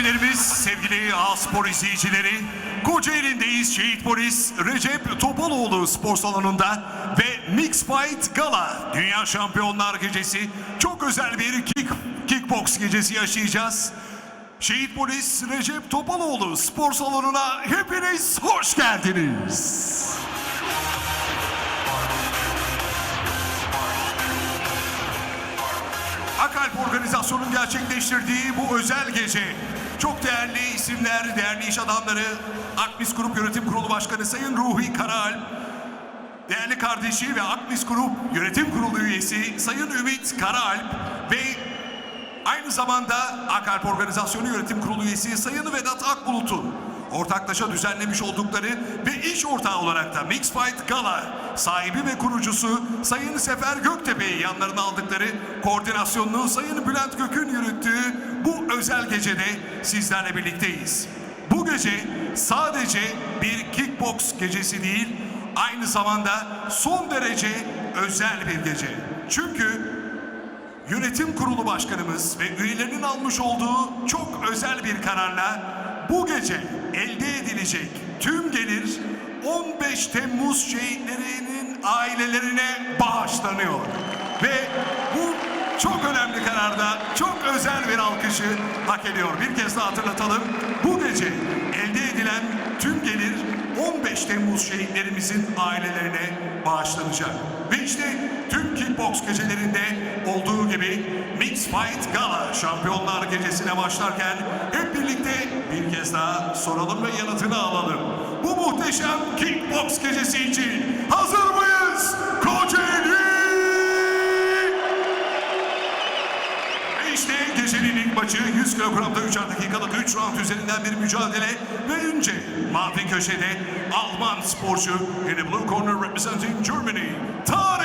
misafirlerimiz, sevgili A-Spor izleyicileri, Kocaeli'ndeyiz Şehit Polis Recep Topaloğlu spor salonunda ve Mix Fight Gala Dünya Şampiyonlar Gecesi çok özel bir kick, kickbox gecesi yaşayacağız. Şehit Polis Recep Topaloğlu spor salonuna hepiniz hoş geldiniz. Akalp Organizasyon'un gerçekleştirdiği bu özel gece çok değerli isimler, değerli iş adamları, Akmis Grup Yönetim Kurulu Başkanı Sayın Ruhi Karaalp, değerli kardeşi ve Akmis Grup Yönetim Kurulu üyesi Sayın Ümit Karaalp ve aynı zamanda Akalp Organizasyonu Yönetim Kurulu üyesi Sayın Vedat Akbulut'un ortaklaşa düzenlemiş oldukları ve iş ortağı olarak da Mix Fight Gala sahibi ve kurucusu Sayın Sefer Göktepe'yi yanlarına aldıkları koordinasyonunu Sayın Bülent Gök'ün yürüttüğü bu özel gecede sizlerle birlikteyiz. Bu gece sadece bir kickbox gecesi değil, aynı zamanda son derece özel bir gece. Çünkü Yönetim Kurulu Başkanımız ve üyelerinin almış olduğu çok özel bir kararla bu gece elde edilecek tüm gelir 15 Temmuz şehitlerinin ailelerine bağışlanıyor. Ve bu çok önemli kararda çok özel bir alkışı hak ediyor. Bir kez daha hatırlatalım. Bu gece elde edilen tüm gelir 15 Temmuz şehitlerimizin ailelerine bağışlanacak. Ve işte tüm kickbox gecelerinde olduğu gibi Mix Fight Gala Şampiyonlar Gecesi'ne başlarken hep birlikte bir kez daha soralım ve yanıtını alalım. Bu muhteşem kickbox gecesi için hazır mıyız? Kocaeli! Ve işte gecenin ilk maçı 100 kilogramda 3 dakikalık 3 round üzerinden bir mücadele ve önce mavi köşede Alman sporcu in the blue corner representing Germany Tarık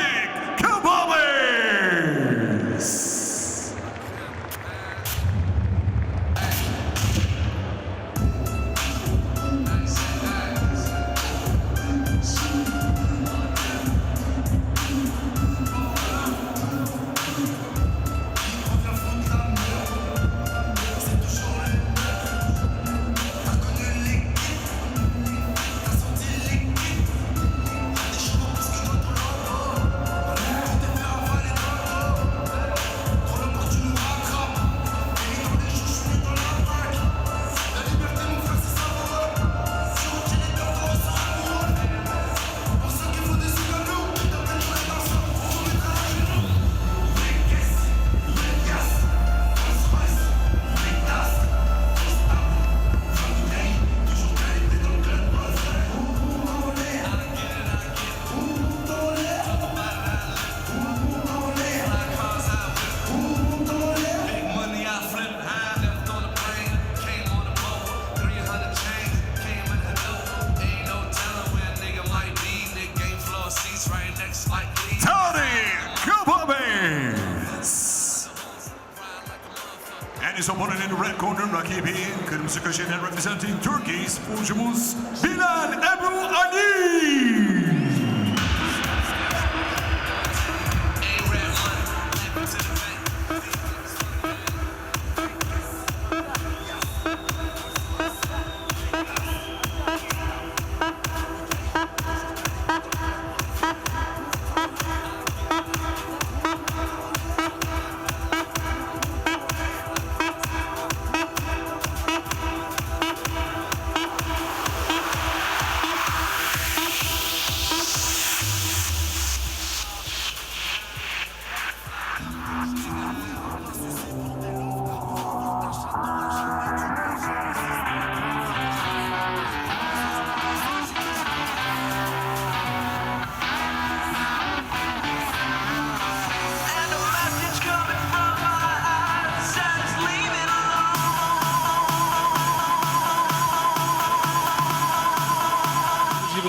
rakibi kırmızı köşeden representing Turkey sporcumuz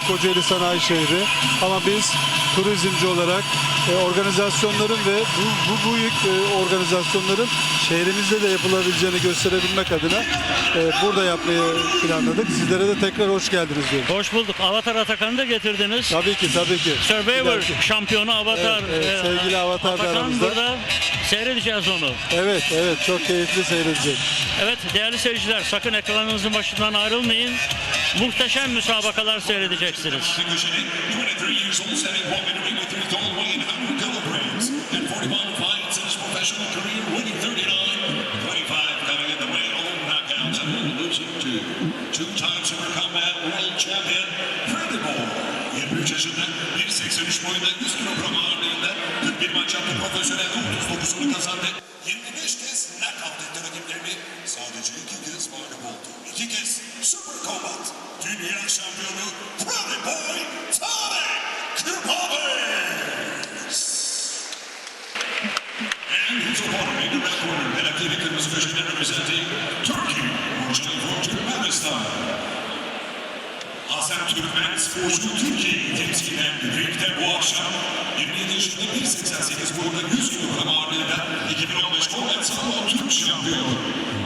Kocaeli sanayi şehri. Ama biz turizmci olarak e, organizasyonların ve bu, bu büyük e, organizasyonların şehrimizde de yapılabileceğini gösterebilmek adına e, burada yapmayı planladık. Sizlere de tekrar hoş geldiniz diyorum. Hoş bulduk. Avatar Atakan'ı da getirdiniz. Tabii ki tabii ki. Survivor şampiyonu Avatar. Evet, evet, Ee, sevgili Avatar da Atakan burada. Seyredeceğiz onu. Evet evet çok keyifli seyredecek. Evet değerli seyirciler sakın ekranınızın başından ayrılmayın. Muhteşem müsabakalar seyredeceksiniz. Negotiating, 23 years old, standing one minute ring with three tall weighing 100 kilograms. And 41 fights in his professional career, winning 39. 25 coming in the way, all knockouts and only losing two. Two-time Super Combat World Champion, Boy. 23 yaşında, 1.83 boyunda, 100 kilogram ağırlığında 41 maç yaptı profesyonelde 39'unu kazandı. 25 kez knockout etti rakiplerini. Sadece iki kez mağlup oldu. İki kez Super Combat Dünya Şampiyonu Pretty Boy Tarık Kırpabes. And his opponent in the red corner, Köşe'de representing Turkey, Turkmenistan. Hasan Türkmen sporcu Türkiye'yi temsil eden ringde bu akşam 27 yaşında 1.88 boyunda 100 kilogram ağırlığında 2015 Combat Sambo Türk şampiyonu.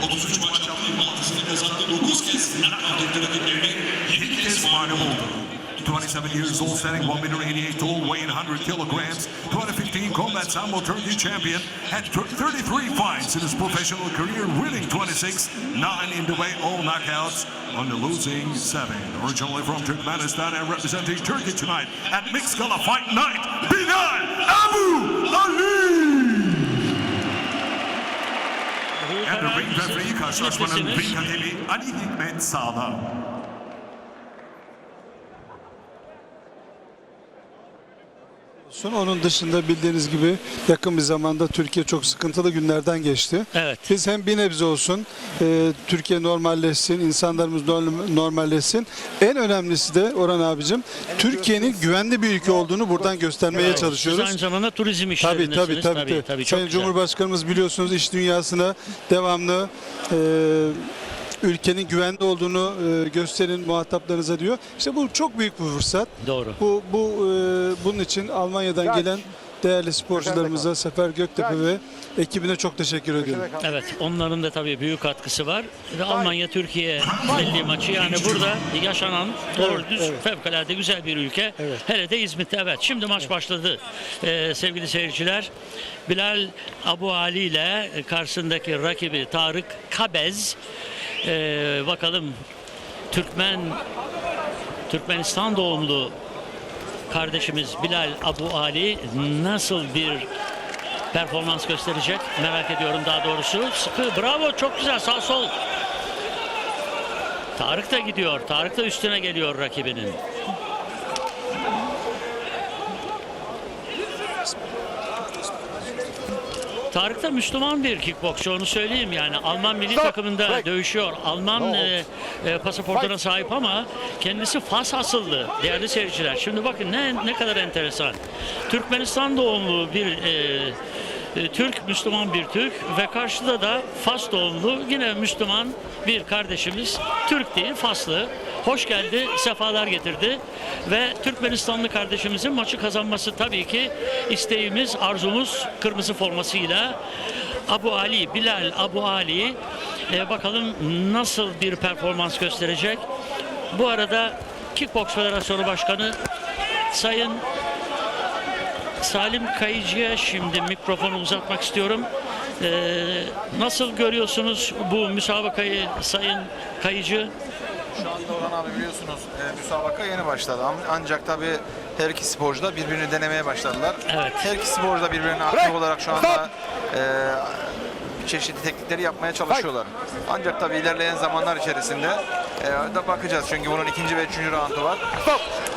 33 maç yaptı, 26'sını kazandı, 9 kez knockout etti rakiplerini, 7 kez mağlup oldu. 27 years old, standing 1 meter 88 tall, weighing 100 kilograms. 2015 Combat Sambo Turkey champion. Had thir- 33 fights in his professional career, winning 26, 9 in the way, all knockouts, on the losing 7. Originally from Turkmenistan and representing Turkey tonight at Mixed Gala Fight Night, Bilal Abu Ali! And the ring referee Ali Hikmet. Son onun dışında bildiğiniz gibi yakın bir zamanda Türkiye çok sıkıntılı günlerden geçti. Evet. Biz hem bir nebze olsun e, Türkiye normalleşsin, insanlarımız norm- normalleşsin. En önemlisi de Orhan abicim Türkiye'nin güvenli bir ülke olduğunu buradan göstermeye Siz çalışıyoruz. aynı zamanda turizm Tabii işlerindesiniz. tabii tabii. tabii. çok Sayın güzel. Cumhurbaşkanımız biliyorsunuz iş dünyasına devamlı e, ülkenin güvende olduğunu e, gösterin muhataplarınıza diyor. İşte bu çok büyük bir fırsat. Doğru. Bu bu e, bunun için Almanya'dan gelen değerli sporcularımıza Sefer Göktepe ve ekibine çok teşekkür ediyorum. Evet, onların da tabii büyük katkısı var. Ve Almanya-Türkiye milli maçı yani burada yaşanan doğru düz fevkalade güzel bir ülke. Hele de İzmit'te evet. Şimdi maç başladı Ee, sevgili seyirciler. Bilal Abu Ali ile karşısındaki rakibi Tarık Kabez. Ee, bakalım Türkmen Türkmenistan doğumlu kardeşimiz Bilal Abu Ali nasıl bir performans gösterecek merak ediyorum daha doğrusu. Sıkı bravo çok güzel sağ sol. Tarık da gidiyor. Tarık da üstüne geliyor rakibinin. Tarık da Müslüman bir kickboksçu onu söyleyeyim yani Alman milli takımında dövüşüyor. Alman e, e, pasaportuna sahip ama kendisi Fas asıllı değerli seyirciler. Şimdi bakın ne ne kadar enteresan. Türkmenistan doğumlu bir e, e, Türk, Müslüman bir Türk ve karşıda da Fas doğumlu yine Müslüman bir kardeşimiz. Türk değil, Faslı. Hoş geldi, sefalar getirdi ve Türkmenistanlı kardeşimizin maçı kazanması tabii ki isteğimiz, arzumuz kırmızı formasıyla. Abu Ali, Bilal Abu Ali e, bakalım nasıl bir performans gösterecek. Bu arada Kickbox Federasyonu Başkanı Sayın Salim Kayıcı'ya şimdi mikrofonu uzatmak istiyorum. Ee, nasıl görüyorsunuz bu müsabakayı Sayın Kayıcı? Şu anda Orhan abi biliyorsunuz e, müsabaka yeni başladı. Am- Ancak tabii her iki sporcu da birbirini denemeye başladılar. Evet. Her iki sporcu da birbirine aktif olarak şu anda e, çeşitli teknikleri yapmaya çalışıyorlar. Ancak tabii ilerleyen zamanlar içerisinde e, da bakacağız. Çünkü bunun ikinci ve üçüncü roundu var.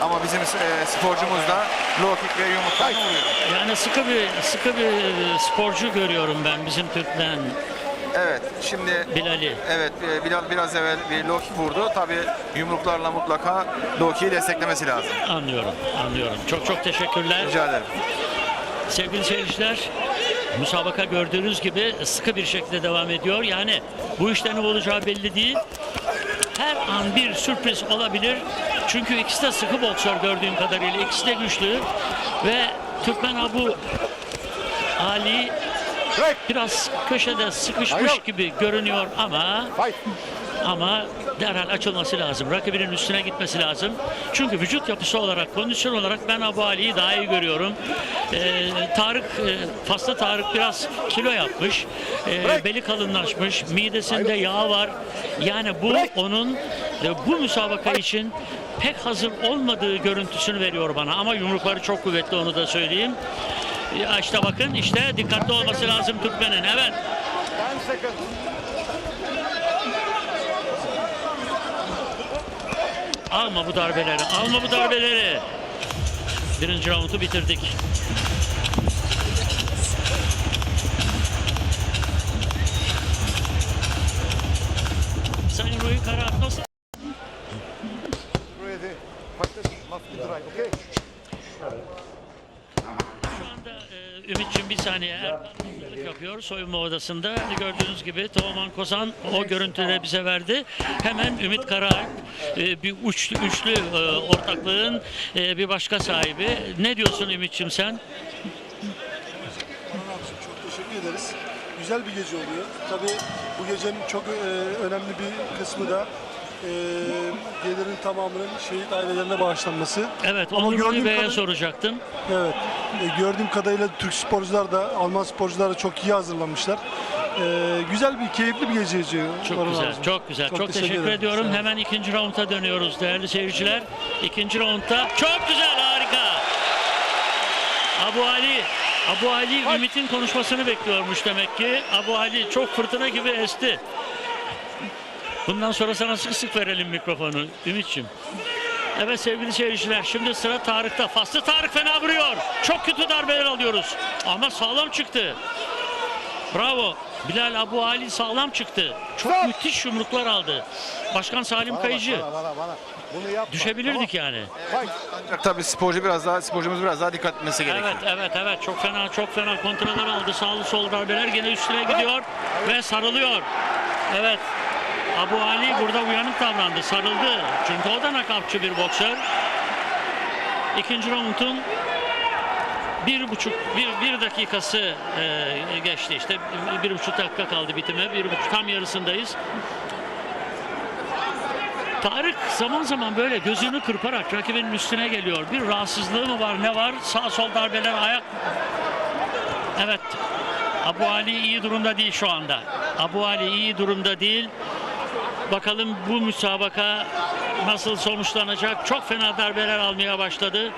Ama bizim e, sporcumuz da low kick ve yumruklarla vuruyor. Yani sıkı bir sıkı bir sporcu görüyorum ben bizim Türkmen Evet, şimdi Bilal'i. Evet, e, Bilal biraz evvel bir low kick vurdu. Tabii yumruklarla mutlaka low kick'i desteklemesi lazım. Anlıyorum, anlıyorum. Çok çok teşekkürler. Rica ederim. Sevgili seyirciler, müsabaka gördüğünüz gibi sıkı bir şekilde devam ediyor. Yani bu işten ne olacağı belli değil. Her an bir sürpriz olabilir. Çünkü ikisi de sıkı boksör gördüğüm kadarıyla. ikisi de güçlü. Ve Türkmen Abu Ali biraz köşede sıkışmış gibi görünüyor ama ama derhal açılması lazım. Rakibinin üstüne gitmesi lazım. Çünkü vücut yapısı olarak, kondisyon olarak ben Abu Ali'yi daha iyi görüyorum. Ee, Tarık, e, Faslı Tarık biraz kilo yapmış. Ee, beli kalınlaşmış. Midesinde yağ var. Yani bu onun e, bu müsabaka için pek hazır olmadığı görüntüsünü veriyor bana. Ama yumrukları çok kuvvetli onu da söyleyeyim. Ya bakın işte dikkatli olması lazım Türkmen'in. Evet. Alma bu darbeleri. Alma bu darbeleri. Birinci roundu bitirdik. Sayın Rui Karar nasıl? Şu anda e, Ümit'ciğim bir saniye Erkan yapıyor soyunma odasında. Gördüğünüz gibi Teoman Kozan o görüntüleri bize verdi. Hemen Ümit Karaalp e, bir uçlu, üçlü e, ortaklığın e, bir başka sahibi. Ne diyorsun Ümit'ciğim sen? Çok teşekkür ederiz. Güzel bir gece oluyor. Tabii bu gecenin çok önemli bir kısmı da e, gelirin tamamının şehit ailelerine bağışlanması. Evet Ama onu gördüğüm Bey'e soracaktım. Evet. E, gördüğüm kadarıyla Türk sporcular da Alman sporcular da çok iyi hazırlanmışlar. E, güzel bir keyifli bir gece geçiyor. Çok güzel, abicim. çok güzel. Çok, teşekkür, ederim. ediyorum. Olun. Hemen ikinci raunda dönüyoruz değerli seyirciler. İkinci raundda çok güzel, harika. Abu Ali, Abu Ali Ümit'in konuşmasını bekliyormuş demek ki. Abu Ali çok fırtına gibi esti. Bundan sonra sana sık sık verelim mikrofonu Ümit'ciğim. Evet sevgili seyirciler şimdi sıra Tarık'ta. Faslı Tarık fena vuruyor. Çok kötü darbeler alıyoruz. Ama sağlam çıktı. Bravo. Bilal Abu Ali sağlam çıktı. Çok müthiş yumruklar aldı. Başkan Salim Kayıcı. Düşebilirdik yani. Ancak tabii sporcu biraz daha sporcumuz biraz daha dikkat etmesi gerekiyor. Evet evet evet çok fena çok fena kontralar aldı. Sağlı sol darbeler gene üstüne gidiyor ve sarılıyor. Evet. Abu Ali burada uyanık davrandı. Sarıldı. Çünkü o da nakavtçı bir boksör. İkinci roundun bir buçuk bir, bir dakikası e, geçti işte bir, bir buçuk dakika kaldı bitime bir buçuk tam yarısındayız Tarık zaman zaman böyle gözünü kırparak rakibinin üstüne geliyor. Bir rahatsızlığı mı var ne var? Sağ sol darbeler ayak. Evet. Abu Ali iyi durumda değil şu anda. Abu Ali iyi durumda değil. Bakalım bu müsabaka nasıl sonuçlanacak? Çok fena darbeler almaya başladı.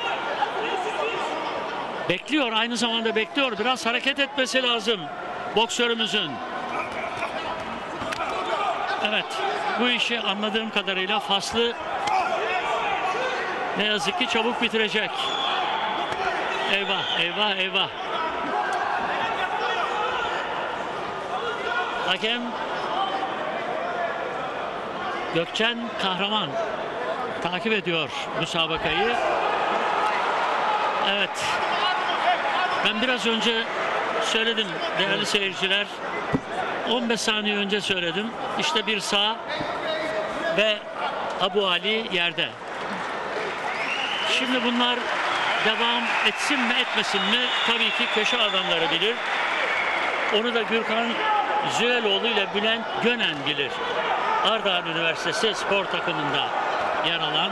Bekliyor aynı zamanda bekliyor. Biraz hareket etmesi lazım boksörümüzün. Evet, bu işi anladığım kadarıyla faslı ne yazık ki çabuk bitirecek. Eyvah, eyvah, eyvah. Hakem Gökçen Kahraman takip ediyor müsabakayı. Evet. Ben biraz önce söyledim değerli seyirciler. 15 saniye önce söyledim. İşte bir sağ ve Abu Ali yerde. Şimdi bunlar devam etsin mi etmesin mi tabii ki köşe adamları bilir. Onu da Gürkan Züeloğlu ile Bülent Gönen bilir. Ardahan Üniversitesi spor takımında yer alan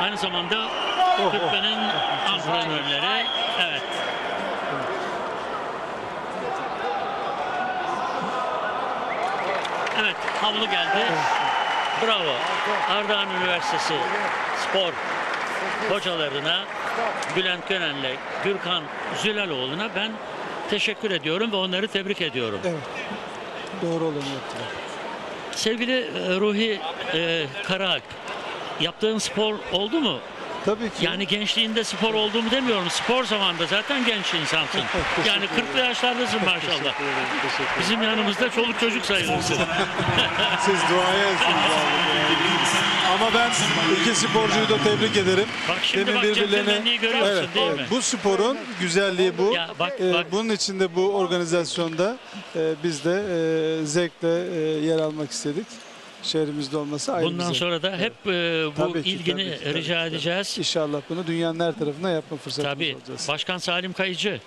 aynı zamanda Türkmen'in antrenörleri. Evet. Evet, havlu geldi. Bravo. Ardahan Üniversitesi spor hocalarına Bülent Gönen'le Gürkan Zülaloğlu'na ben teşekkür ediyorum ve onları tebrik ediyorum. Doğru olanı yaptılar. Sevgili e, Ruhi e, Karaalp, yaptığın spor oldu mu? Tabii ki. Yani gençliğinde spor olduğumu demiyorum. Spor zamanında zaten genç insansın. Yani 40'lı yaşlardasın maşallah. Bizim yanımızda çoluk çocuk sayılırsın. Siz duayensiniz abi. Ama ben iki sporcuyu da tebrik ederim. Bak şimdi bak centilmenliği görüyorsun evet, değil evet. mi? Bu sporun güzelliği bu. Ya bak, Ee, bak. Bunun için de bu organizasyonda e, biz de e, zevkle e, yer almak istedik. şehrimizde olması ayrı Bundan bize. sonra da hep e, bu Tabii ki, ilgini tabii ki, tabii rica tabii. edeceğiz. İnşallah bunu dünyanın her tarafına yapma fırsatımız Tabii. olacağız. Başkan Salim Kayıcı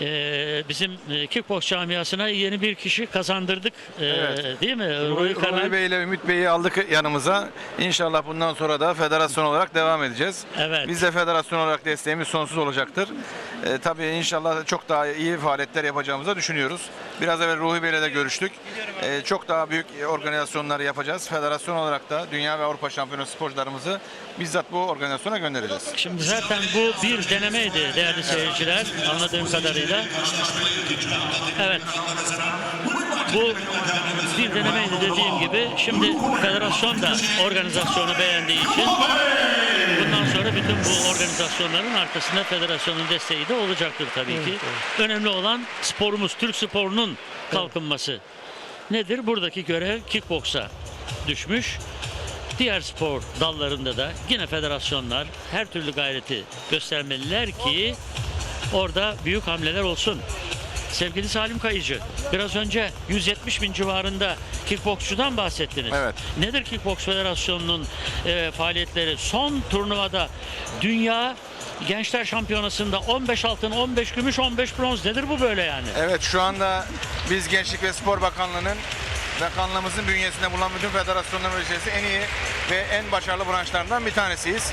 e, bizim e, kickbox camiasına yeni bir kişi kazandırdık. E, Evet. Değil mi? Ruhi Ruhi, Bey ile Ümit Bey'i aldık yanımıza. İnşallah bundan sonra da federasyon olarak devam edeceğiz. Evet. Biz de federasyon olarak desteğimiz sonsuz olacaktır. Ee, tabii inşallah çok daha iyi faaliyetler yapacağımızı düşünüyoruz. Biraz evvel Ruhi Bey'le de görüştük. Ee, çok daha büyük organizasyonlar yapacağız. Federasyon olarak da Dünya ve Avrupa şampiyonu sporcularımızı bizzat bu organizasyona göndereceğiz. Şimdi zaten bu bir denemeydi değerli seyirciler anladığım kadarıyla. Evet. Bu bir denemeydi dediğim gibi. Şimdi federasyon da organizasyonu beğendiği için bundan sonra bütün bu organizasyonların arkasında federasyonun desteği de olacaktır tabii ki. Önemli olan sporumuz, Türk sporunun kalkınması. Nedir? Buradaki görev kickboksa düşmüş. Diğer spor dallarında da yine federasyonlar her türlü gayreti göstermeliler ki orada büyük hamleler olsun. Sevgili Salim Kayıcı, biraz önce 170 bin civarında kickboksçudan bahsettiniz. Evet. Nedir Kickboks Federasyonu'nun e, faaliyetleri? Son turnuvada dünya Gençler Şampiyonası'nda 15 altın, 15 gümüş, 15 bronz. Nedir bu böyle yani? Evet şu anda biz Gençlik ve Spor Bakanlığı'nın bakanlığımızın bünyesinde bulunan bütün federasyonların içerisinde en iyi ve en başarılı branşlarından bir tanesiyiz.